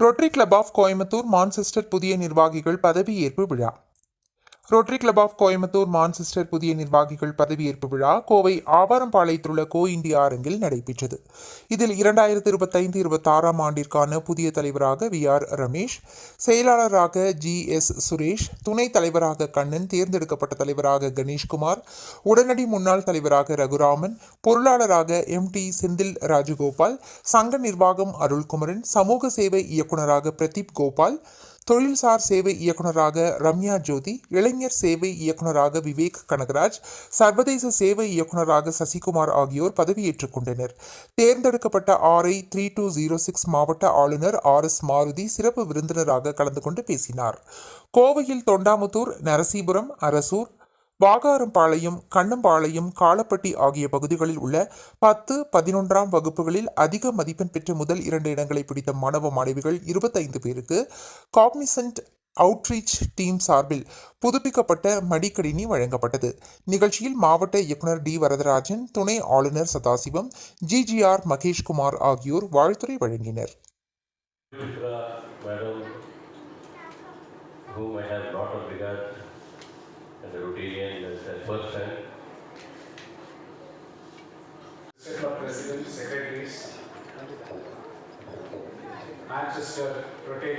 Rotary club of Coimbatore Manchester புதிய நிர்வாகிகள் பதவியேற்பு விழா. Rotary club of Coimbatore Manchester புதிய நிர்வாகிகள் பதவியேற்பு விழா கோவை ஆவாரம்பாளையத்திலுள்ள கோ இந்தியா அரங்கில் நடைபெற்றது. இதில் இரண்டாயிரத்தி இருபத்தைந்து இருபத்தாறாம் ஆண்டிற்கான புதிய தலைவராக வி ஆர் ரமேஷ் செயலாளராக ஜி எஸ் சுரேஷ் துணைத் தலைவராக கண்ணன் தேர்ந்தெடுக்கப்பட்ட தலைவராக கணேஷ்குமார் உடனடி முன்னாள் தலைவராக ரகுராமன் பொருளாளராக எம் டி செந்தில் ராஜகோபால் சங்க நிர்வாகம் அருள்குமரன் சமூக சேவை இயக்குநராக பிரதீப் கோபால் தொழில்சார் சேவை இயக்குநராக ரம்யா ஜோதி இளைஞர் சேவை இயக்குநராக விவேக் கனகராஜ் சர்வதேச சேவை இயக்குநராக சசிகுமார் ஆகியோர் பதவியேற்றுக் கொண்டனர். தேர்ந்தெடுக்கப்பட்ட RI three two zero six மாவட்ட ஆளுநர் ஆர் எஸ் மாருதி சிறப்பு விருந்தினராக கலந்து கொண்டு பேசினார். கோவையில் தொண்டாமுத்தூர் நரசீபுரம் அரசூர் வாகாரம்பாளையம் கண்ணம்பாளையம் காலப்பட்டி ஆகிய பகுதிகளில் உள்ள பத்து பதினொன்றாம் வகுப்புகளில் அதிக மதிப்பெண் பெற்ற முதல் இரண்டு இடங்களை பிடித்த மாணவ மாணவிகள் இருபத்தைந்து பேருக்கு காக்னிசன்ட் அவுட்ரீச் டீம் சார்பில் புதுப்பிக்கப்பட்ட மடிக்கணினி வழங்கப்பட்டது. நிகழ்ச்சியில் மாவட்ட இயக்குனர் டி. வரதராஜன் துணை ஆளுநர் சதாசிவம் ஜிஜிஆர் மகேஷ்குமார் ஆகியோர் வாழ்த்துறை வழங்கினர். Whom I have brought regard as a Rotarian as a time. set presidents, secretaries, Manchester Rotary